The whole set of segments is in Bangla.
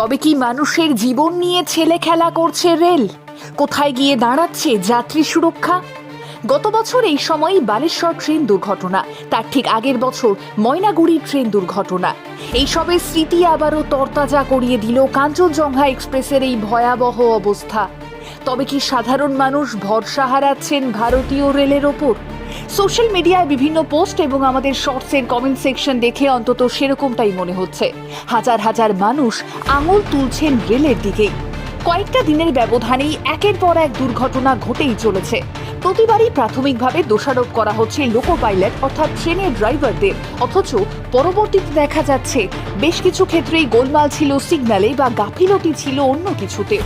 তবে কি মানুষের জীবন নিয়ে ছেলে খেলা করছে রেল? কোথায় গিয়ে দাঁড়াচ্ছে যাত্রী সুরক্ষা? গত বছর এই সময়ই বালেশ্বর ট্রেন দুর্ঘটনা, তার ঠিক আগের বছর ময়নাগুড়ি ট্রেন দুর্ঘটনা। এইসবের স্মৃতি আবারও তরতাজা করিয়ে দিল কাঞ্চনজঙ্ঘা এক্সপ্রেসের এই ভয়াবহ অবস্থা। তবে কি সাধারণ মানুষ ভরসা হারাচ্ছেন ভারতীয় রেলের ওপর? সোশ্যাল মিডিয়ায় বিভিন্ন পোস্ট এবং আমাদের শর্টসের কমেন্ট সেকশন দেখে অন্তত সেরকমটাই মনে হচ্ছে। হাজার হাজার মানুষ আঙুল তুলছেন রেলের দিকেই কয়েকটা দিনের ব্যবধানেই একের পর এক দুর্ঘটনা ঘটেই চলেছে। প্রতিবারই প্রাথমিকভাবে দোষারোপ করা হচ্ছে লোকো পাইলট অর্থাৎ ট্রেনের ড্রাইভারদের। অথচ পরবর্তীতে দেখা যাচ্ছে বেশ কিছু ক্ষেত্রেই গোলমাল ছিল সিগন্যালে বা গাফিলতি ছিল অন্য কিছুতে।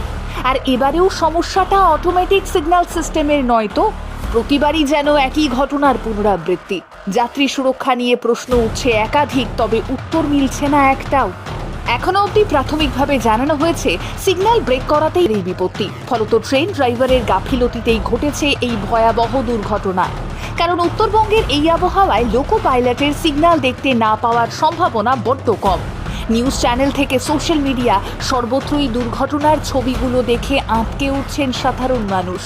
আর এবারেও সমস্যাটা অটোমেটিক সিগন্যাল সিস্টেমের নয় তো? প্রতিবারই যেন একই ঘটনার পুনরাবৃত্তি। যাত্রী সুরক্ষা নিয়ে প্রশ্ন উঠছে একাধিক, তবে উত্তর মিলছে না একটাও। এখনও অবধি প্রাথমিকভাবে জানানো হয়েছে, সিগন্যাল ব্রেক করাতেই এই বিপত্তি। ফলত ট্রেন ড্রাইভারের গাফিলতিতেই ঘটেছে এই ভয়াবহ দুর্ঘটনা। কারণ উত্তরবঙ্গের এই আবহাওয়ায় লোকো পাইলটের সিগন্যাল দেখতে না পাওয়ার সম্ভাবনা বড্ড কম। নিউজ চ্যানেল থেকে সোশ্যাল মিডিয়া সর্বত্রই দুর্ঘটনার ছবিগুলো দেখে আঁতকে উঠছেন সাধারণ মানুষ।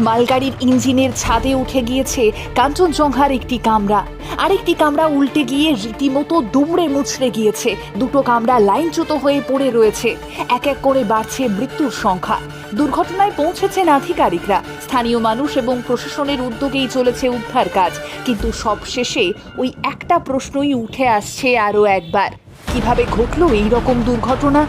মালগাড়ির ইঞ্জিনের ছাদে উঠে গিয়েছে কাঞ্চনজঙ্ঘার একটি কামরা। আরেকটি কামরা উল্টে গিয়ে রীতিমতো দুমড়ে মুচড়ে গিয়েছে। দুটো কামরা লাইনচ্যুত হয়ে পড়ে রয়েছে। এক এক করে বাড়ছে মৃত্যুর সংখ্যা। দুর্ঘটনায় পৌঁছেছেন আধিকারিকরা। স্থানীয় মানুষ এবং প্রশাসনের উদ্যোগেই চলেছে উদ্ধার কাজ। কিন্তু সবশেষে ওই একটা প্রশ্নই উঠে আসছে আরও একবার। কীভাবে ঘটলো এই রকম দুর্ঘটনা?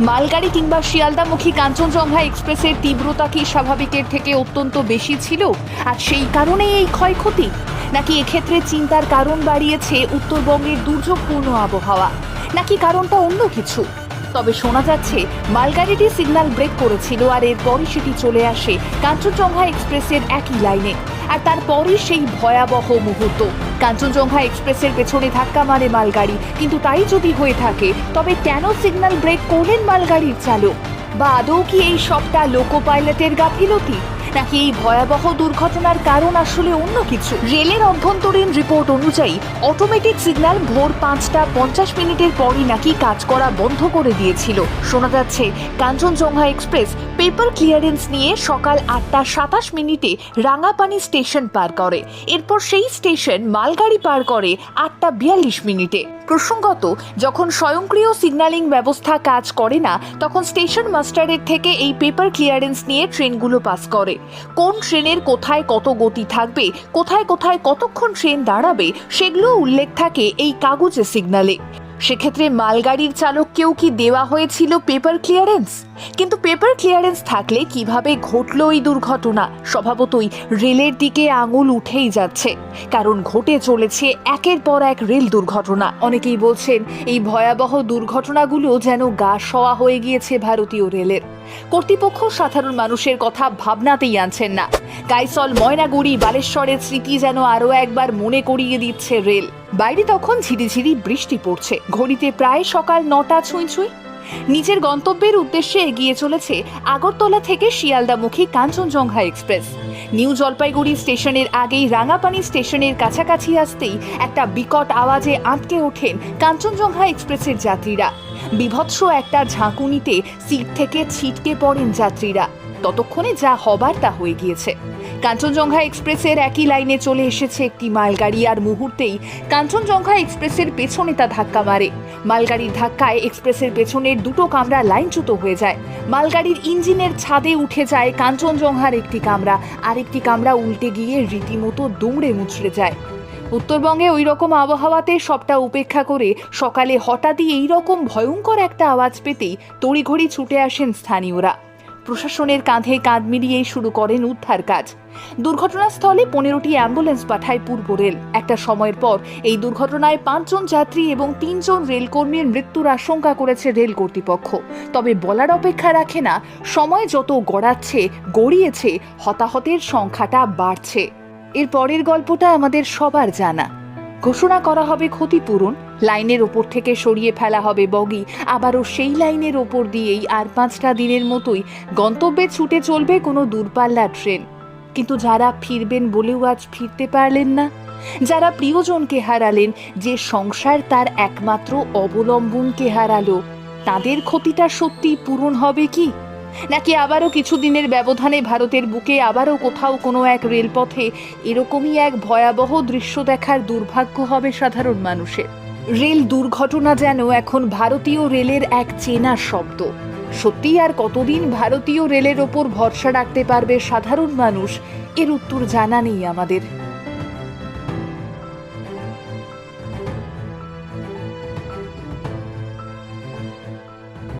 মালগাড়ি কিংবা শিয়ালদামুখী কাঞ্চনজঙ্ঘা এক্সপ্রেসের তীব্রতা কি স্বাভাবিকের থেকে অত্যন্ত বেশি ছিল? আর সেই কারণেই এই ক্ষয়ক্ষতি? নাকি এক্ষেত্রে চিন্তার কারণ বাড়িয়েছে উত্তরবঙ্গের দুর্যোগপূর্ণ আবহাওয়া? নাকি কারণটা অন্য কিছু? তবে শোনা যাচ্ছে, মালগাড়িটি সিগনাল ব্রেক করেছিল আর এরপরই সেটি চলে আসে কাঞ্চনজঙ্ঘা এক্সপ্রেসের একই লাইনে। আর তারপরই সেই ভয়াবহ মুহূর্ত। কাঞ্চনজঙ্ঘা এক্সপ্রেসের পেছনে ধাক্কা মারে মালগাড়ি। কিন্তু তাই যদি হয়ে থাকে, তবে কেন সিগনাল ব্রেক করলেন মালগাড়ির চালক? বা আদৌ কি এই সবটা লোকো পাইলটের গাফিলতি? নাকি এই ভয়াবহ দুর্ঘটনার কারণ আসলে অন্য কিছু? রেলের অভ্যন্তরীণ রিপোর্ট অনুযায়ী অটোমেটিক সিগন্যাল ভোর পাঁচটা পঞ্চাশ মিনিটের পরই নাকি কাজ করা বন্ধ করে দিয়েছিল। শোনা যাচ্ছে, কাঞ্চনজঙ্ঘা এক্সপ্রেস পেপার ক্লিয়ারেন্স নিয়ে সকাল আটটা সাতাশ মিনিটে রাঙাপানি স্টেশন পার করে। এরপর সেই স্টেশন মালগাড়ি পার করে আটটা বিয়াল্লিশ মিনিটে। প্রসঙ্গত, যখন স্বয়ংক্রিয় সিগন্যালিং ব্যবস্থা কাজ করে না, তখন স্টেশন মাস্টারের থেকে এই পেপার ক্লিয়ারেন্স নিয়ে ট্রেনগুলো পাস করে। কোন ট্রেনের কোথায় কত গতি থাকবে, কোথায় কোথায় কতক্ষণ ট্রেন দাঁড়াবে, সেগুলো উল্লেখ থাকে এই কাগজে সিগন্যালে। সেক্ষেত্রে মালগাড়ির চালককেও কি দেওয়া হয়েছিল পেপার ক্লিয়ারেন্স কিন্তু পেপার ক্লিয়ারেন্স থাকলে কীভাবে ঘটল এই দুর্ঘটনা? স্বভাবতই রেলের দিকে আঙুল উঠেই যাচ্ছে। কারণ ঘটে চলেছে একের পর এক রেল দুর্ঘটনা। অনেকেই বলছেন, এই ভয়াবহ দুর্ঘটনাগুলো যেন গা সওয়া হয়ে গিয়েছে ভারতীয় রেলের। কর্তৃপক্ষ সাধারণ মানুষের কথা ভাবনাতেই আনছেন না। গাইসল ময়নাগুড়ি, বালেশ্বরের স্মৃতি যেন আরও একবার মনে করিয়ে দিচ্ছে রেল। বাইরে তখন ঝিরিঝিরি বৃষ্টি পড়ছে। ঘড়িতে প্রায় সকাল নটা ছুঁই ছুঁই। নিজের গন্তব্যের উদ্দেশ্যে এগিয়ে চলেছে আগরতলা থেকে শিয়ালদামুখী কাঞ্চনজঙ্ঘা এক্সপ্রেস। নিউ জলপাইগুড়ি স্টেশনের আগেই রাঙাপানি স্টেশনের কাছাকাছি আসতেই একটা বিকট আওয়াজে আটকে ওঠেন কাঞ্চনজঙ্ঘা এক্সপ্রেসের যাত্রীরা। বিভৎস একটা ঝাঁকুনিতে সিট থেকে ছিটকে পড়েন যাত্রীরা। ততক্ষণে যা হবার তা হয়ে গিয়েছে। কাঞ্চনজঙ্ঘা এক্সপ্রেসের একই লাইনে চলে এসেছে একটি মালগাড়ি আর মুহূর্তেই কাঞ্চনজঙ্ঘা এক্সপ্রেসের পেছনে তা ধাক্কা মারে। মালগাড়ির ধাক্কায় এক্সপ্রেসের পেছনের দুটো কামরা লাইনচ্যুত হয়ে যায়। মালগাড়ির ইঞ্জিনের ছাদে উঠে যায় কাঞ্চনজঙ্ঘার একটি কামরা। আরেকটি কামরা উল্টে গিয়ে রীতিমতো দুমড়ে মুচড়ে যায়। উত্তরবঙ্গে ওই রকম আবহাওয়াতে সবটা উপেক্ষা করে সকালে হঠাৎই এই রকম ভয়ঙ্কর একটা আওয়াজ পেতেই তড়িঘড়ি ছুটে আসেন স্থানীয়রা। প্রশাসনের কাঁধে কাঁধ মিলিয়েই শুরু করেন উদ্ধার কাজ। দুর্ঘটনাস্থলে পনেরোটি অ্যাম্বুলেন্স পাঠায় পূর্ব রেল। একটা সময়ের পর এই দুর্ঘটনায় পাঁচজন যাত্রী এবং তিনজন রেলকর্মীর মৃত্যুর আশঙ্কা করেছে রেল কর্তৃপক্ষ। তবে বলার অপেক্ষা রাখে না, সময় যত গড়াচ্ছে, গড়িয়েছে, হতাহতের সংখ্যাটা বাড়ছে। এর পরের গল্পটা আমাদের সবার জানা। ঘোষণা করা হবে ক্ষতিপূরণ লাইনের ওপর থেকে সরিয়ে ফেলা হবে বগি, আবারও সেই লাইনের ওপর দিয়েই আর পাঁচটা দিনের মতোই গন্তব্যে ছুটে চলবে কোনো দূরপাল্লার ট্রেন। কিন্তু যারা ফিরবেন বলেও আজ ফিরতে পারলেন না। যারা প্রিয়জনকে হারালেন, যে সংসার তার একমাত্র অবলম্বনকে হারালো, তাদের ক্ষতিটা সত্যি পূরণ হবে কি? নাকি আবারও কিছুদিনের ব্যবধানে ভারতের বুকে আবারও কোথাও কোনো এক রেলপথে এরকমই এক ভয়াবহ দৃশ্য দেখার দুর্ভাগ্য হবে সাধারণ মানুষের। রেল দুর্ঘটনা যেন এখন ভারতীয় রেলের এক চেনা শব্দ। সত্যি আর কতদিন ভারতীয় রেলের ওপর ভরসা রাখতে পারবে সাধারণ মানুষ, এর উত্তর জানা নেই আমাদের।